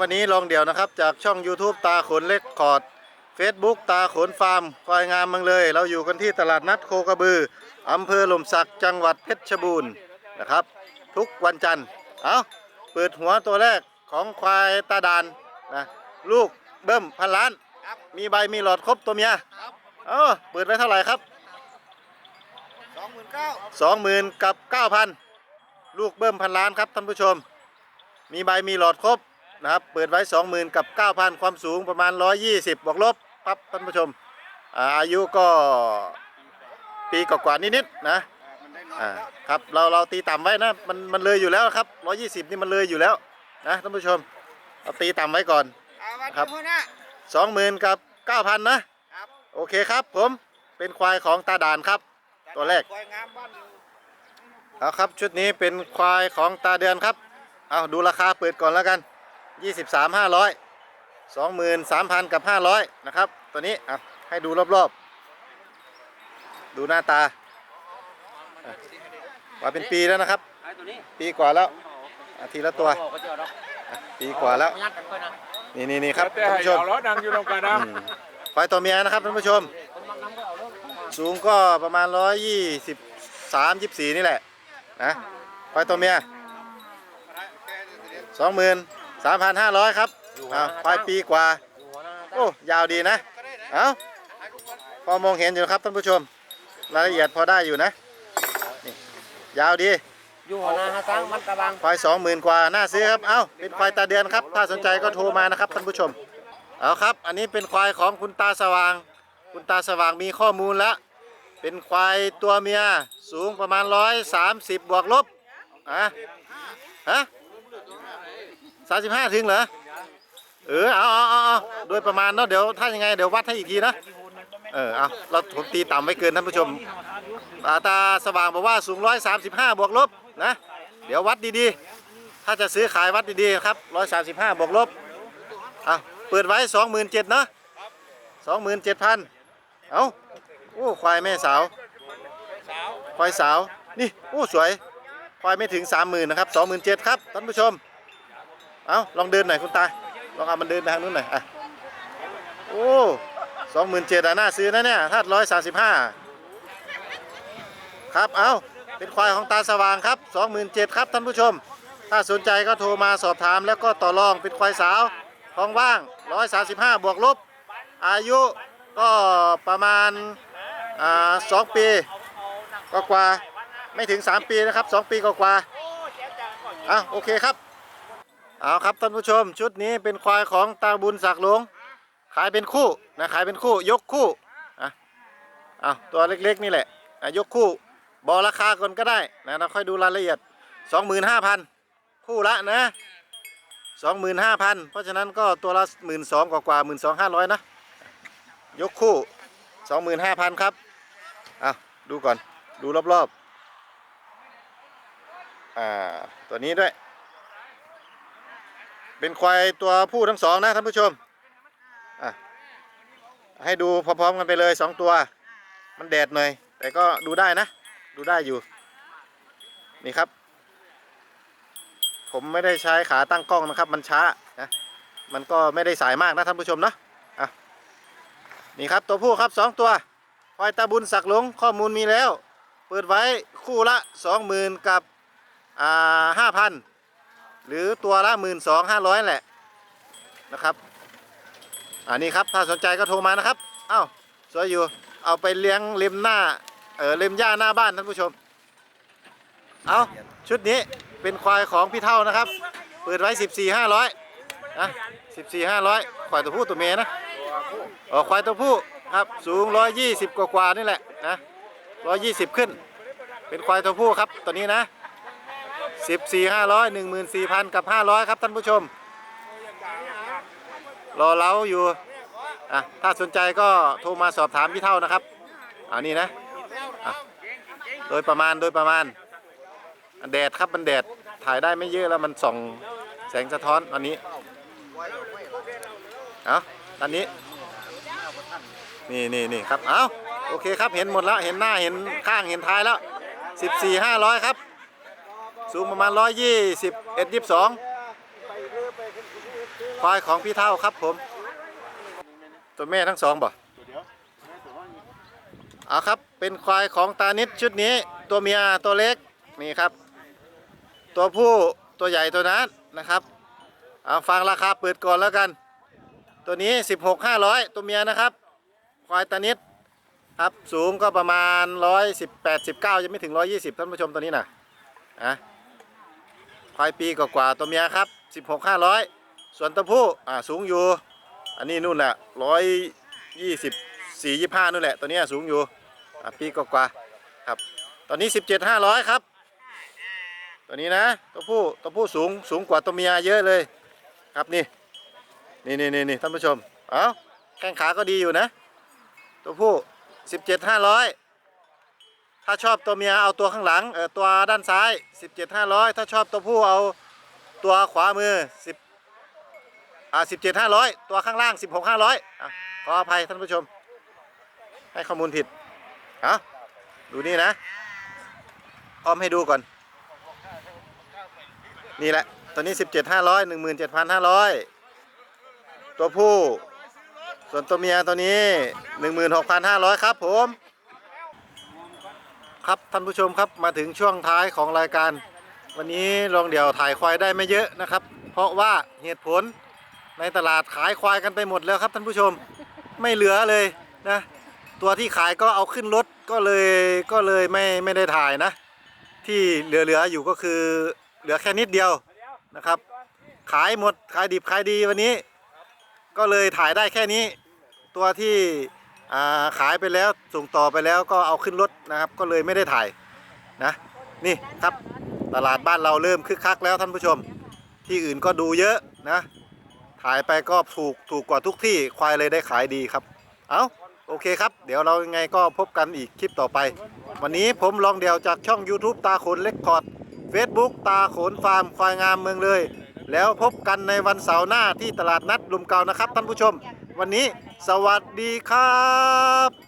วันนี้ลองเดี่ยวนะครับ จากช่อง YouTube ตาขนเล็กคอร์ด Facebook ตาขนฟาร์มควายงามเมืองเลย เราอยู่กันที่ตลาดนัดโคกระบืออำเภอหล่มสักจังหวัดเพชรบูรณ์นะครับ ทุกวันจันทร์เอาเปิดหัวตัวแรกของควายตาดานนะลูกเบิ้มพันล้าน มีใบมีหลอดครบตัวเมียเออเปิดไว้เท่าไหร่ครับสองหมื่นเก้าสองหมื่นกับเก้าพันลูกเบิ้มพันล้านครับท่านผู้ชม มีใบมีหลอดครบ นะครับ เปิดไว้สองหมื่นกับเก้าพันความสูงประมาณร้อยยี่สิบบวกลบครับท่านผู้ชมอ่าอายุก็ปีกว่าๆนิดๆนะมันได้น้อยอ่าแล้วครับเราเราตีต่ำไว้นะมันมันเลยอยู่แล้วครับร้อยยี่สิบนี่มันเลยอยู่แล้วนะท่านผู้ชมเราตีต่ำไว้ก่อนเอาวันครับนี้พ่อหน้าสองหมื่นกับเก้าพันนะครับโอเคครับผมเป็นควายของตาดานครับ ตัวแรกควายงามบ้านเอาครับชุดนี้เป็นควายของตาเดือนครับ เอาดูราคาเปิดก่อนแล้วกัน 23 500 23,000 กับ 500 นะครับ ตัวนี้อะให้ดูรอบๆ ดูหน้าตาอะว่าเป็นปีแล้วนะครับไอ้ตัวนี้ปีกว่าแล้วอะทีละตัวก็เจอแล้วอะปีกว่าแล้วยัดกันไปนะนี่นี่นี่ครับแต่ท่านให้ผู้ชมเอาล้อดังอยู่ตรงกันนะอืมควายตัวเมียนะครับท่านผู้ชมคนบางน้ำก็เอาเรื่องเข้ามาสูงก็ประมาณ 123 24 นี่แหละนะควายตัวเมีย23,500ครับ อ่าควายปีกว่าอยู่หัวหน้าโอ้ ยาวดีนะ เอ้า พอมองเห็นอยู่ครับท่านผู้ชม รายละเอียดพอได้อยู่นะนี่ยาวดี อยู่หัวหน้าฮะตั้งมันกระบัง ควาย20,000กว่า น่าซื้อครับ เอ้า เป็นควายตาเดือนครับ ถ้าสนใจก็โทรมานะครับท่านผู้ชม เอาครับ อันนี้เป็นควายของคุณตาสว่าง คุณตาสว่างมีข้อมูลแล้ว เป็นควายตัวเมีย สูงประมาณ 130 บวกลบอะฮะ 35ถึงเหรอเออเอาเอาเอาเอาโดยประมาณเนาะเดี๋ยวถ้ายังไงเดี๋ยววัดให้อีกทีนะเออเอาเราผมตีต่ำไว้เกินท่านผู้ชมตาตาสว่างบอกว่าสูง135บห้าบวกลบนะเดี๋ยววัดดีๆ ถ้าจะซื้อขายวัดดีๆครับ135บห้าบวกลบเอาเปิดไว้27,000เจ็ดนาะ27,000เจ็ดพันเอาโอ้ควายแม่สาวควายสาวนี่โอ้สวยควายไม่ถึง30,000นนะครับ27,000ครับท่านผู้ชม เอาลองเดินหน่อยคุณตา ลองเอามันเดินทางนู้นหน่อยอะโอ้สองหมื่นเจ็ดอะน่าซื้อนะเนี่ยถ้าร้อยสามสิบห้าครับเอาเป็นควายของตาสว่างครับสองหมื่นเจ็ดครับท่านผู้ชม ถ้าสนใจก็โทรมาสอบถาม แล้วก็ต่อรองเป็นควายสาวท้องว่างร้อยสามสิบห้าบวกลบ อายุก็ประมาณสองปีก็กว่าไม่ถึงสามปีนะครับสองปีก็กว่าอะโอเคครับ เอาครับท่านผู้ชมชุดนี้เป็นควายของตาบุญศักดิ์หลวงขายเป็นคู่นะขายเป็นคู่ ยกคู่อะเอาตัวเล็กๆนี่แหละอะยกคู่บอกราคาก่อนก็ได้นะเราค่อยดูรายละเอียด 25,000 คู่ละนะ 25,000 เพราะฉะนั้นก็ตัวละ 12,000กว่ากว่า12,500 นะ ยกคู่ 25,000 ครับอะดูก่อนดูรอบๆอ่าตัวนี้ด้วย เป็นควายตัวผู้ทั้งสองนะท่านผู้ชมให้ดูพร้อมๆกันไปเลยสองตัว มันแดดหน่อย แต่ก็ดูได้นะ ดูได้อยู่ นี่ครับ ผมไม่ได้ใช้ขาตั้งกล้องนะครับ มันช้านะมันก็ไม่ได้สายมากนะท่านผู้ชมนะอะนี่ครับตัวผู้ครับสองตัวควายตาบุญสักหลงข้อมูลมีแล้ว เปิดไว้คู่ละสองหมื่นกับอ่าห้าพัน หรือตัวละหมื่นสองห้าร้อยแหละนะครับอันนี้ครับถ้าสนใจก็โทรมานะครับเอ้าสวยอยู่เอาไปเลี้ยงเล็มหน้าเออเล็มหญ้าหน้าบ้านท่านผู้ชม เอาชุดนี้เป็นควายของพี่เท่านะครับ เปิดไว้สิบสี่ห้าร้อยนะสิบสี่ห้าร้อยควายตัวผู้ตัวเมียนะอ๋อควายตัวผู้ครับสูงร้อยยี่สิบกว่าๆนี่แหละนะร้อยยี่สิบขึ้น เป็นควายตัวผู้ครับตัวนี้นะ สิบสี่ห้าร้อยหนึ่งหมื่นสี่พันกับห้าร้อยครับท่านผู้ชม รอเล้าอยู่อะถ้าสนใจก็โทรมาสอบถามพี่เท่านะครับอันนี้นะอะโดยประมาณโดยประมาณแดดครับมันแดดถ่ายได้ไม่เยอะแล้วมันส่องแสงสะท้อนอันนี้เอาอันนี้นี่นี่นี่ครับเอาโอเคครับเห็นหมดแล้วเห็นหน้าเห็นข้างเห็นท้ายแล้วสิบสี่ห้าร้อยครับ สูงประมาณ 120 1 22ควายของพี่เท่าครับผม ตัวแม่ทั้งสองบ่เอาครับ เป็นควายของตานิดชุดนี้ ตัวเมียตัวเล็กนี่ครับ ตัวผู้ตัวใหญ่ตัวนั้นนะครับเอาฟังราคาเปิดก่อนแล้วกัน ตัวนี้ 16 500 ตัวเมียนะครับ ควายตานิดครับสูงก็ประมาณ 118 19ยังไม่ถึง 120 ท่านผู้ชมตัวนี้นะอะ ควายปีกว่าๆตัวเมียครับ 16 500 ส่วนตัวผู้อ่าสูงอยู่ อันนี้นู่นแหละ124 25นู่นแหละตัวนี้สูงอยู่อะปีกว่าๆครับ ตอนนี้ 17 500 ครับ ตัวนี้นะตัวผู้ตัวผู้สูงสูงกว่าตัวเมียเยอะเลยครับนี่นี่นี่นี่นี่ท่านผู้ชม เอาแข้งขาก็ดีอยู่นะ ตัวผู้ 17 500 ถ้าชอบตัวเมียเอาตัวข้างหลังเออตัวด้านซ้าย 17 500 ถ้าชอบตัวผู้เอาตัวขวามือ 10อ่า17 500 ตัวข้างล่าง 16 500อะขออภัยท่านผู้ชม ให้ข้อมูลผิดเอดูนี่นะพร้อมให้ดูก่อน นี่แหละ ตัวนี้ 17 500 17,500 ตัวผู้ ส่วนตัวเมียตัวนี้ 16,500 ครับผม ครับท่านผู้ชมครับมาถึงช่วงท้ายของรายการ วันนี้ลองเดี่ยวถ่ายควายได้ไม่เยอะนะครับ เพราะว่าเหตุผลในตลาดขายควายกันไปหมดแล้วครับท่านผู้ชมไม่เหลือเลยนะตัวที่ขายก็เอาขึ้นรถก็เลยก็เลยไม่ไม่ได้ถ่ายนะ ที่เหลือๆอยู่ก็คือเหลือแค่นิดเดียวนะครับ ขายหมดขายดิบขายดีวันนี้ ก็เลยถ่ายได้แค่นี้ ตัวที่ ขายไปแล้วส่งต่อไปแล้วก็เอาขึ้นรถนะครับ ก็เลยไม่ได้ถ่ายนะนี่ครับตลาดบ้านเราเริ่มคึกคักแล้วท่านผู้ชม ที่อื่นก็ดูเยอะนะถ่ายไปก็ถูกถูกกว่าทุกที่ควายเลยได้ขายดีครับ เอาโอเคครับ เดี๋ยวเรายังไงก็พบกันอีกคลิปต่อไป วันนี้ผมลองเดี่ยวจากช่อง YouTube ตาขนเล็กคอร์ด Facebook ตาขนฟาร์มควายงามเมืองเลย แล้วพบกันในวันเสาร์หน้าที่ตลาดนัดลุมเก่านะครับท่านผู้ชม วันนี้ สวัสดีครับ